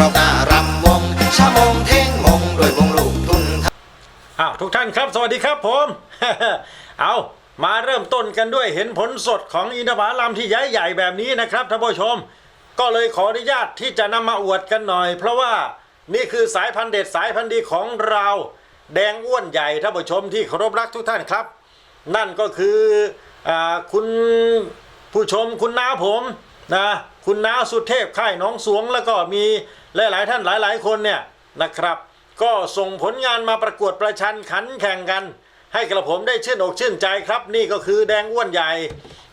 รอบหารำวงชะมงเท่งมงด้วยวงลูกทุ่งอ้าทุกท่านครับสวัสดีครับผม เอามาเริ่มต้นกันด้วยเห็นผลสดของอินทผลัมที่ใหญ่ใหญ่แบบนี้นะครับท่านผู้ชม ก็เลยขออนุญาตที่จะนำมาอวดกันหน่อย เพราะว่านี่คือสายพันธุ์เด็ดสายพันธุ์ดีของเรา แดงอ้วนใหญ่ท่านผู้ชมที่เคารพรักทุกท่านครับ นั่นก็คืออคุณผู้ชมคุณน้าผม นะคุณน้าสุเทพค่ายน้องสวงแล้วก็มีหลาย ๆ ท่านหลาย ๆ คนเนี่ยนะครับ ก็ส่งผลงานมาประกวดประชันขันแข่งกัน ให้กระผมได้ชื่นอกชื่นใจครับ นี่ก็คือแดงอ้วนใหญ่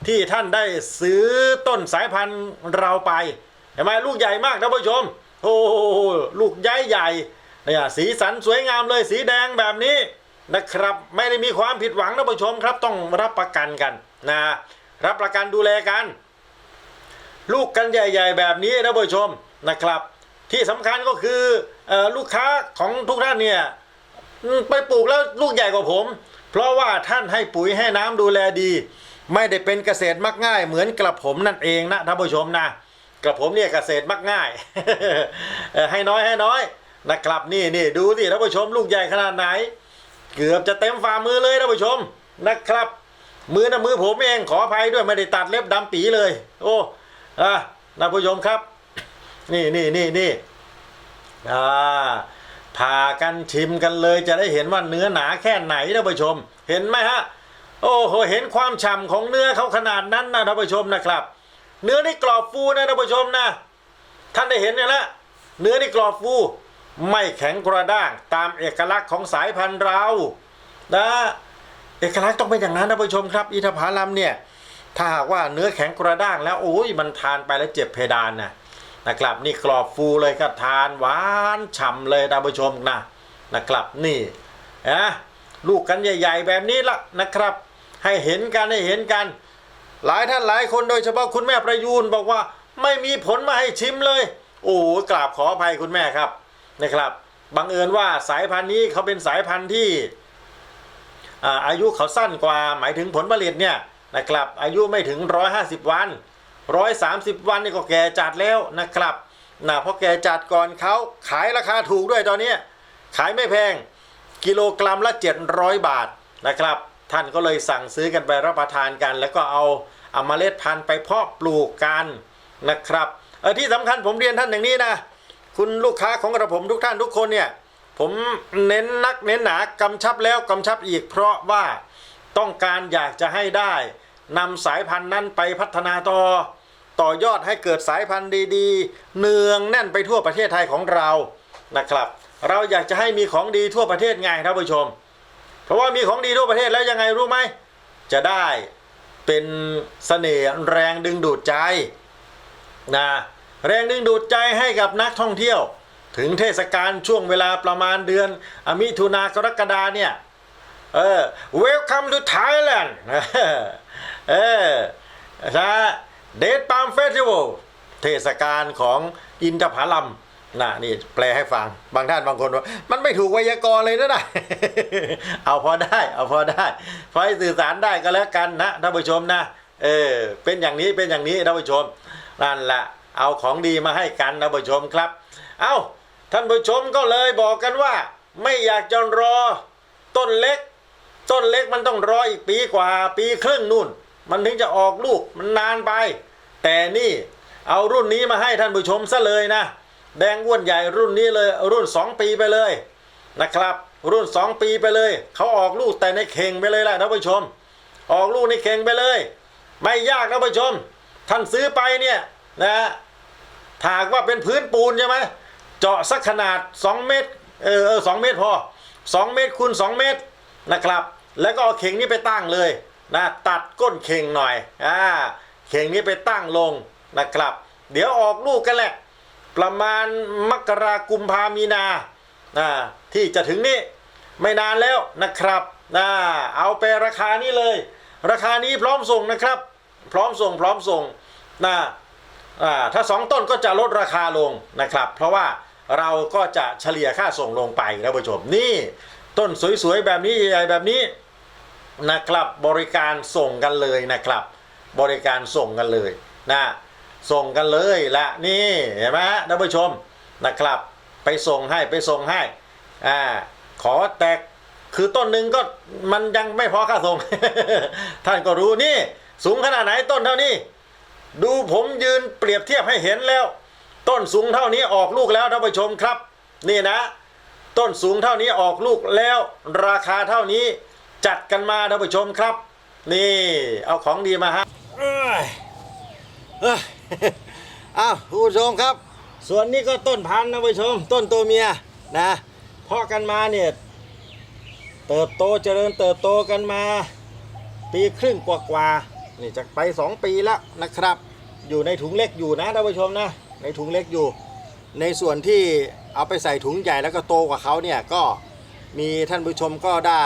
ที่ท่านได้ซื้อต้นสายพันธุ์เราไปเห็นไหมลูกใหญ่มากท่านผู้ชม โอ้โหลูกใหญ่ใหญ่เนี่ยสีสันสวยงามเลยสีแดงแบบนี้นะครับ ไม่ได้มีความผิดหวังท่านผู้ชมครับต้องรับประกันกันนะรับประกันดูแลกัน ลูกกันใหญ่ๆ แบบนี้นะผู้ชมนะครับ ที่สำคัญก็คืออลูกค้าของทุกท่านเนี่ยไปปลูกแล้วลูกใหญ่กว่าผม เพราะว่าท่านให้ปุ๋ยให้น้ำดูแลดี ไม่ได้เป็นเกษตรมักง่าย เหมือนกระผมนั่นเองนะท่านผู้ชมนะกระผมเนี่ยเกษตรมักง่าย ให้น้อยให้น้อยนะครับนี่นี่ดูสิท่านผู้ชมลูกใหญ่ขนาดไหน เกือบจะเต็มฝ่ามือเลยท่านผู้ชมนะครับ มือนะมือผมเองขออภัยด้วยไม่ได้ตัดเล็บดำปีเลย โอ้ อะท่านผู้ชมครับ นี่นี่นี่นี่อ่าพากันชิมกันเลยจะได้เห็นว่าเนื้อหนาแค่ไหนท่านผู้ชม เห็นไหมฮะ โอ้โหเห็นความฉ่ำของเนื้อเขาขนาดนั้นนะท่านผู้ชมนะครับ เนื้อนี่กรอบฟูนะท่านผู้ชมนะ ท่านได้เห็นเนี่ยนะเนื้อนี่กรอบฟูไม่แข็งกระด้างตามเอกลักษณ์ของสายพันธุ์เรานะเอกลักษณ์ต้องเป็นอย่างนั้นท่านผู้ชมครับ อินทผลัมเนี่ย ถ้าหากว่าเนื้อแข็งกระด้างแล้วโอ้ยมันทานไปแล้วเจ็บเพดานนะนะครับนี่กรอบฟูเลยครับทานหวานฉ่ำเลยท่านผู้ชมนะนะครับนี่นะลูกกันใหญ่ ๆ แบบนี้ละนะครับ ให้เห็นกันให้เห็นกัน หลายท่านหลายคนโดยเฉพาะคุณแม่ประยูนบอกว่าไม่มีผลมาให้ชิมเลย โอ้กราบขออภัยคุณแม่ครับนะครับบังเอิญว่าสายพันธุ์นี้เขาเป็นสายพันธุ์ที่อาอายุเขาสั้นกว่าหมายถึงผลผลิตเนี่ย นะครับ อายุไม่ถึง 150 วัน 130 วันนี่ก็แก่จัดแล้วนะครับนะเพราะแก่จัดก่อนเขาขายราคาถูกด้วยตอนนี้ ขายไม่แพงกิโลกรัมละ 700 บาทนะครับ ท่านก็เลยสั่งซื้อกันไปรับประทานกัน แล้วก็เอาเอามาเมล็ดพันธุ์ไปเพาะปลูกกันนะครับเออที่สำคัญผมเรียนท่านอย่างนี้นะ คุณลูกค้าของกระผมทุกท่านทุกคนเนี่ย ผมเน้นนักเน้นหนากำชับแล้วกำชับอีกเพราะว่า ต้องการอยากจะให้ได้นำสายพันธุ์นั้นไปพัฒนาต่อ ต่อยอดให้เกิดสายพันธุ์ดีๆ เนืองแน่นไปทั่วประเทศไทยของเรานะครับ เราอยากจะให้มีของดีทั่วประเทศไงท่านผู้ชม เพราะว่ามีของดีทั่วประเทศแล้วยังไงรู้ไหมจะได้เป็นเสน่ห์แรงดึงดูดใจนะแรงดึงดูดใจให้กับนักท่องเที่ยว ถึงเทศกาลช่วงเวลาประมาณเดือนอมิถุนากรกฎาเนี่ย เออ welcome to Thailand เออนะเดทปามเฟสติวัลเทศกาลของอินทผลัมนะนี่แปลให้ฟัง บางท่านบางคนว่า มันไม่ถูกไวยากรณ์เลยนะนะเอาพอได้ เอาพอได้พอให้สื่อสารได้ก็แล้วกันนะท่านผู้ชมนะเออเป็นอย่างนี้เป็นอย่างนี้ท่านผู้ชมนั่นแหละเอาของดีมาให้กันท่านผู้ชมครับ เอาท่านผู้ชมก็เลยบอกกันว่า ไม่อยากจะรอต้นเล็ก ต้นเล็กมันต้องรออีกปีกว่าปีครึ่งนู่น มันถึงจะออกลูกมันนานไป แต่นี่เอารุ่นนี้มาให้ท่านผู้ชมซะเลยนะ แดงอ้วนใหญ่รุ่นนี้เลยรุ่น 2 ปีไปเลยนะครับ รุ่น 2 ปีไปเลยเขาออกลูกแต่ในเข่งไปเลยแหละท่านผู้ชม ออกลูกในเข่งไปเลย ไม่ยากท่านผู้ชม ท่านซื้อไปเนี่ยนะถากว่าเป็นพื้นปูนใช่ไหมเจาะสักขนาด 2 เมตรเออเออสเมตรพอ 2 เมตรคูณ2เมตรนะครับ แล้วก็เอาเข่งนี้ไปตั้งเลยนะตัดก้นเข่งหน่อยอ่าเข่งนี้ไปตั้งลงนะครับ เดี๋ยวออกลูกกันแหละ ประมาณมกรากุมภามีนาอ่าที่จะถึงนี้ไม่นานแล้วนะครับนะเอาไปราคานี้เลย ราคานี้พร้อมส่งนะครับ พร้อมส่งพร้อมส่งนะอ่าถ้าสองต้นก็จะลดราคาลงนะครับ เพราะว่าเราก็จะเฉลี่ยค่าส่งลงไปนะผู้ชมนี่ต้นสวยๆแบบนี้ใหญ่ๆแบบนี้ นะครับบริการส่งกันเลยนะครับ บริการส่งกันเลยนะส่งกันเลยละนี่เห็นไหมฮะท่านผู้ชมนะครับ ไปส่งให้ไปส่งให้อ่าขอแตกคือต้นหนึ่งก็มันยังไม่พอค่าส่ง ท่านก็รู้นี่ สูงขนาดไหนต้นเท่านี้ ดูผมยืนเปรียบเทียบให้เห็นแล้ว ต้นสูงเท่านี้ออกลูกแล้วท่านผู้ชมครับ นี่นะ ต้นสูงเท่านี้ออกลูกแล้ว ราคาเท่านี้ จัดกันมาท่านผู้ชมครับ นี่เอาของดีมาฮะเอ้ยเอ้ยอ้าวคุณผู้ชมครับ ส่วนนี้ก็ต้นพันธุ์นะผู้ชม ต้นตัวเมียนะเพาะกันมาเนี่ยเติบโตเจริญเติบโตกันมา ปีครึ่งกว่าๆนี่จะไป 2 ปีแล้วนะครับ อยู่ในถุงเล็กอยู่นะท่านผู้ชมนะในถุงเล็กอยู่ ในส่วนที่เอาไปใส่ถุงใหญ่แล้วก็โตกว่าเขาเนี่ยก็มีท่านผู้ชมก็ได้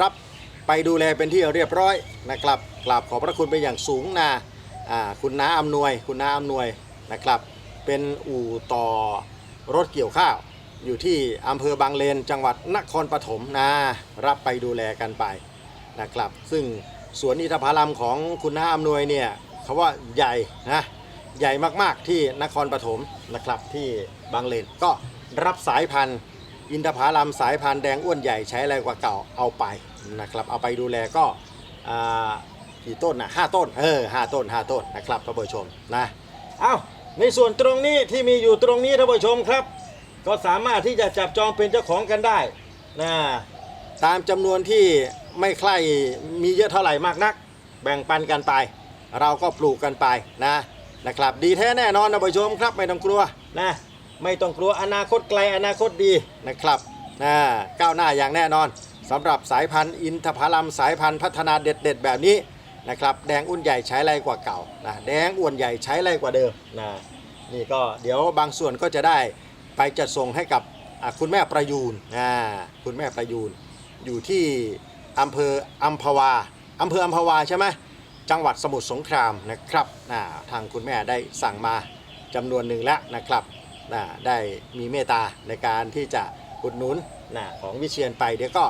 รับไปดูแลเป็นที่เรียบร้อยนะครับกราบขอบพระคุณเป็นอย่างสูงนะคุณน้าอำนวย คุณน้าอำนวยนะครับ เป็นอู่ต่อรถเกี่ยวข้าว อยู่ที่อำเภอบางเลนจังหวัดนครปฐมนะรับไปดูแลกันไปนะครับ ซึ่งสวนอินทผลัมของคุณน้าอำนวยเนี่ยเขาว่าใหญ่นะใหญ่มากๆที่นครปฐมนะครับที่บางเลนก็รับสายพันธุ์ อินทผลัมสายพันธุ์แดงอ้วนใหญ่ใช้อะไรกว่าเก่าเอาไปนะครับเอาไปดูแลก็อ่ากี่ต้นนะห้าต้นเออห้าต้นห้าต้นนะครับท่านผู้ชมนะเอาในส่วนตรงนี้ที่มีอยู่ตรงนี้ท่านผู้ชมครับ ก็สามารถที่จะจับจองเป็นเจ้าของกันได้นะตามจำนวนที่ไม่ใคร่มีเยอะเท่าไหร่มากนัก แบ่งปันกันไป เราก็ปลูกกันไปนะนะครับ ดีแท้แน่นอนนะผู้ชมครับไม่ต้องกลัวนะ ไม่ต้องกลัวอนาคตไกลอนาคตดีนะครับนะก้าวหน้าอย่างแน่นอนสำหรับสายพันธุ์อินทผลัมสายพันธุ์พัฒนาเด็ด ๆ แบบนี้นะครับแดงอ้วนใหญ่ใช้ไรกว่าเก่านะแดงอ้วนใหญ่ใช้ไรกว่าเดิมนะนี่ก็เดี๋ยวบางส่วนก็จะได้ไปจัดส่งให้กับคุณแม่ประยูนอ่าคุณแม่ประยูนอยู่ที่อำเภออัมพวาอำเภออัมพวาใช่ไหมจังหวัดสมุทรสงครามนะครับอ่าทางคุณแม่ได้สั่งมาจำนวนหนึ่งแล้วนะครับ อ่าได้มีเมตตาในการที่จะอุดหนุนนะของวิเชียนไปเดี๋ยวก็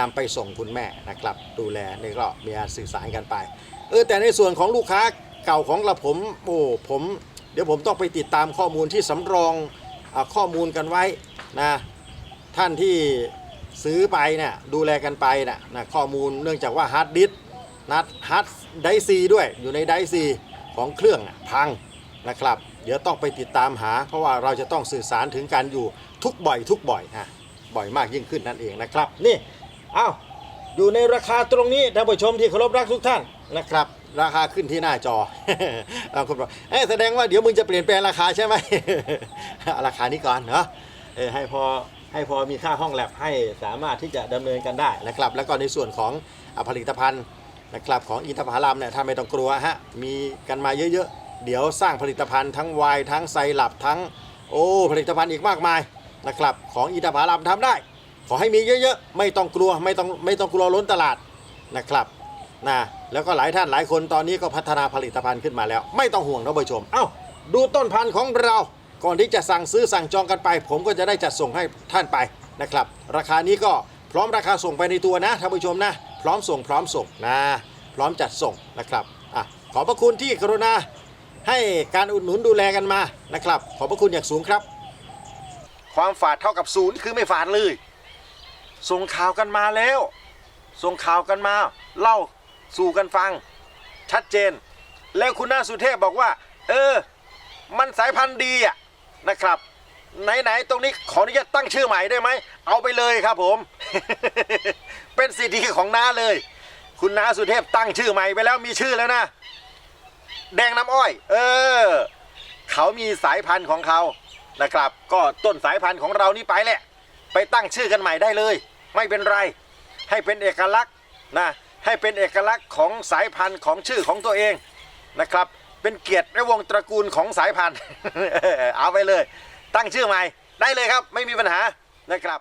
นำไปส่งคุณแม่นะครับ ดูแลนี่ก็มีการสื่อสารกันไปเออแต่ในส่วนของลูกค้าเก่าของเราผมโอ้ผมเดี๋ยวผมต้องไปติดตามข้อมูลที่สำรองอข้อมูลกันไว้นะท่านที่ซื้อไปเนี่ยดูแลกันไปนะนะข้อมูลเนื่องจากว่าฮาร์ดดิสนัดฮาร์ดไดซีด้วยอยู่ในไดซีของเครื่องพังนะครับ เดี๋ยวต้องไปติดตามหา เพราะว่าเราจะต้องสื่อสารถึงการอยู่ทุกบ่อย ทุกบ่อยฮะบ่อยมากยิ่งขึ้นนั่นเองนะครับ นี่เอ้าอยู่ในราคาตรงนี้ท่านผู้ชมที่เคารพรักทุกท่านนะครับ ราคาขึ้นที่หน้าจอบางคนบอกเอ๊แสดงว่าเดี๋ยวมึงจะเปลี่ยนแปลงราคาใช่ไหมราคานี้ก่อนเนาะเออให้พอให้พอมีค่าห้องแลบให้สามารถที่จะดำเนินกันได้นะครับ แล้วก็ในส่วนของผลิตภัณฑ์นะครับของอินทผลัมเนี่ยถ้าไม่ต้องกลัวฮะมีกันมาเยอะๆ เดี๋ยวสร้างผลิตภัณฑ์ทั้งไวน์ทั้งไซรัปทั้งโอ้ผลิตภัณฑ์อีกมากมายนะครับของอินทผลัมทำได้ ขอให้มีเยอะๆ ไม่ต้องกลัวไม่ต้องไม่ต้องกลัวล้นตลาดนะครับนะแล้วก็หลายท่านหลายคนตอนนี้ก็พัฒนาผลิตภัณฑ์ขึ้นมาแล้ว ไม่ต้องห่วงนะผู้ชม เอ้าดูต้นพันธุ์ของเราก่อนที่จะสั่งซื้อสั่งจองกันไป ผมก็จะได้จัดส่งให้ท่านไปนะครับ ราคานี้ก็พร้อมราคาส่งไปในตัวนะท่านผู้ชมนะ พร้อมส่งพร้อมส่งนะ พร้อมจัดส่งนะครับอะขอบพระคุณที่กรุณา ให้การอุดหนุนดูแลกันมานะครับ ขอบพระคุณอย่างสูงครับ ความฝาดเท่ากับศูนย์คือไม่ฝาดเลย ส่งข่าวกันมาแล้ว ส่งข่าวกันมา เล่าสู่กันฟัง ชัดเจน แล้วคุณน้าสุเทพบอกว่า เออ มันสายพันธุ์ดีอะนะครับ ไหนๆตรงนี้ขออนุญาตตั้งชื่อใหม่ได้ไหม เอาไปเลยครับผม เป็นสิทธิของน้าเลย คุณน้าสุเทพตั้งชื่อใหม่ไปแล้วมีชื่อแล้วนะ แดงน้ำอ้อย เออ เขามีสายพันธุ์ของเขานะครับ ก็ต้นสายพันธุ์ของเรานี่ไปแหละ ไปตั้งชื่อกันใหม่ได้เลย ไม่เป็นไร ให้เป็นเอกลักษณ์นะให้เป็นเอกลักษณ์ของสายพันธุ์ของชื่อของตัวเองนะครับ เป็นเกียรติและวงตระกูลของสายพันธุ์เอาไปเลย ตั้งชื่อใหม่ได้เลยครับ ไม่มีปัญหานะครับ